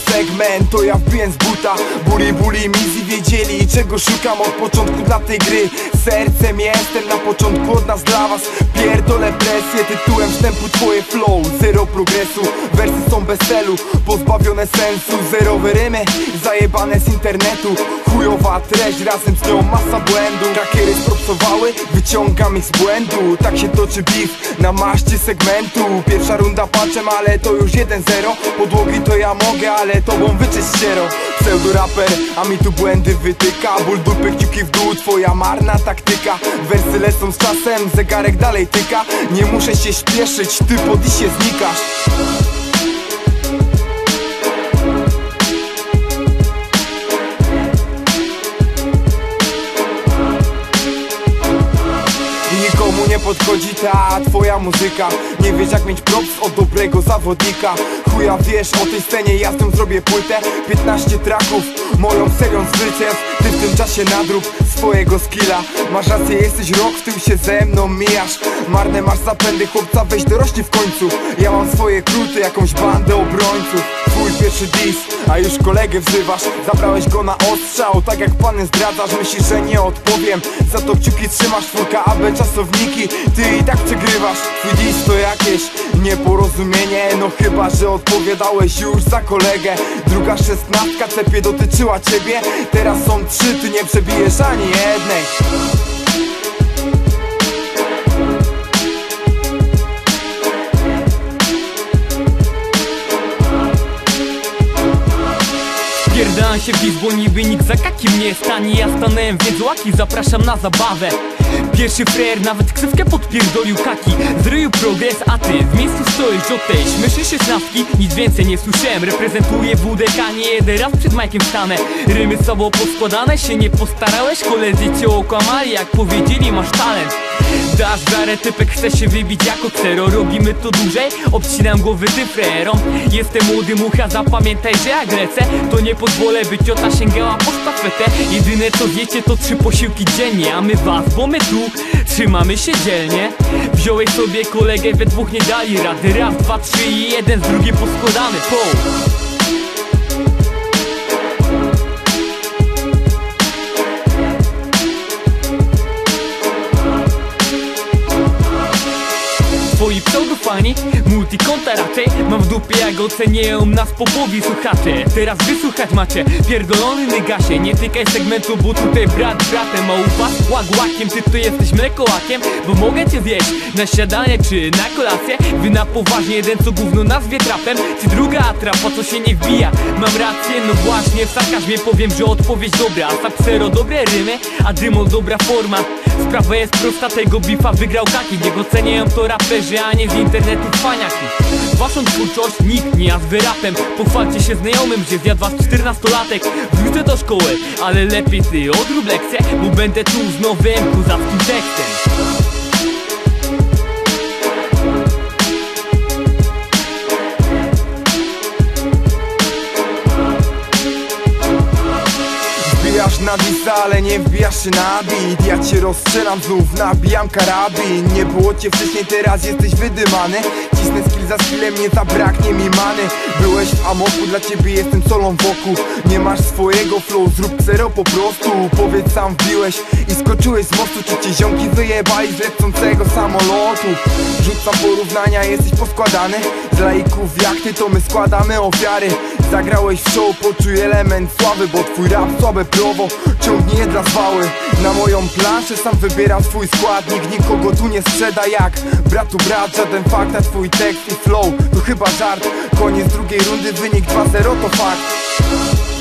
segment To ja wbiłem z buta. Buri buri mizi wiedzieli czego szukam od początku dla tej gry. Sercem jestem na początku od nas dla was. Pierdolę presję tytułem wstępu twoje flow. Zero progresu, wersy są bez celu. Pozbawione sensu, zerowe rymy Zajebane z internetu. Chujowa treść, razem z nią masa błędu. Rakiery spropsowały, wyciągam ich z błędu. Tak się toczy beef na maści segmentu. Pierwsza runda patrzem, ale to już 1-0 Podłogi to ja mogę, ale tobą wyczyść siero Pseudo raper, a mi tu błędy wytyka. Ból dupy, kciuki w dół, twoja marna taktyka. Wersy lecą z czasem, zegarek dalej tyka. Nie muszę się śpieszyć, ty pod się znikasz ta twoja muzyka. Nie wiesz jak mieć props od dobrego zawodnika. Chuja wiesz o tej scenie, ja z tym zrobię płytę. 15 traków, moją serią zwycięstw. Ty w tym czasie nadrób swojego skilla. Masz rację, jesteś rok, w tył się ze mną mijasz. Marne masz zapędy, chłopca weź dorośnie w końcu. Ja mam swoje kruty, jakąś bandę obrońców Twój pierwszy diss, a już kolegę wzywasz. Zabrałeś go na ostrzał, tak jak panem zdradzasz Myślisz, że nie odpowiem, za to kciuki trzymasz Czwórka AB czasowniki, ty i tak przegrywasz. Twój diss to jakieś nieporozumienie. No chyba, że odpowiadałeś już za kolegę. Druga szesnastka cepie dotyczyła ciebie. Teraz są trzy, ty nie przebijesz ani jednej Pierdalam się w bo niby nikt za kaki mnie stanie Ja stanąłem, więc łaki zapraszam na zabawę. Pierwszy frajer nawet ksywkę podpierdolił kaki. Zryju progres, a ty w miejscu stoisz od tej Myślisz szesnastki, nic więcej nie słyszałem. Reprezentuję WDK, nie jeden raz przed Majkiem stanę. Rymy sobą poskładane, się nie postarałeś. Koledzy cię okłamali, jak powiedzieli masz talent Dasz wiarę, typek chce się wybić jako ksero. Robimy to dłużej, obcinam głowy tym frerom Jestem młody mucha, zapamiętaj, że jak lecę To nie pozwolę, by ciota sięgała po stafetę Jedyne co wiecie to trzy posiłki dziennie A my was, bo my tu trzymamy się dzielnie. Wziąłeś sobie kolegę, we dwóch nie dali rady. Raz, dwa, trzy i jeden z drugim poskładany Po Twoi pseudofani, multikonta raczej. Mam w dupie jak oceniają nas popowi słuchacze. Teraz wysłuchać macie, pierdolony negasie Nie tykaj segmentu, bo tutaj brat bratem A upas łak łakiem, ty to jesteś mlekołakiem Bo mogę cię zjeść na śniadanie czy na kolację. Wy na poważnie, jeden co gówno nazwie trapem Czy druga atrapa, co się nie wbija. Mam rację, no właśnie, w sarkazmie powiem, że odpowiedź dobra. A sapsero dobre rymy, a dymol dobra forma Sprawa jest prosta, tego bifa wygrał kaki Niego ceniają to raperzy, a nie z internetu cwaniaki. Waszą twórczość nikt nie jazdy rapem. Pochwalcie się znajomym, że zjadł was czternastolatek. Wrócę do szkoły, ale lepiej ty odrób lekcję Bo będę tu z nowym kozackim tekstem na disa, ale nie wbijasz się na beat. Ja cię rozstrzelam znów, nabijam karabin. Nie było cię wcześniej, teraz jesteś wydymany Cisnę skill za skillem, nie zabraknie mi many. Byłeś w amoku, dla ciebie jestem solą wokół. Nie masz swojego flow, zrób zero po prostu. Powiedz sam wbiłeś i skoczyłeś z mostu. Czy cię ziomki wyjebali z lecącego samolotu? Rzucam porównania, jesteś poskładany. Z laików jak ty, to my składamy ofiary. Zagrałeś w show, poczuj element sławy Bo twój rap słabe prowo ciągnie dla zwały Na moją planszę sam wybieram swój skład Nikt nikogo tu nie sprzeda jak bratu brat. Żaden fakt, a twój tekst i flow. To chyba żart. Koniec drugiej rundy, wynik 2-0 to fakt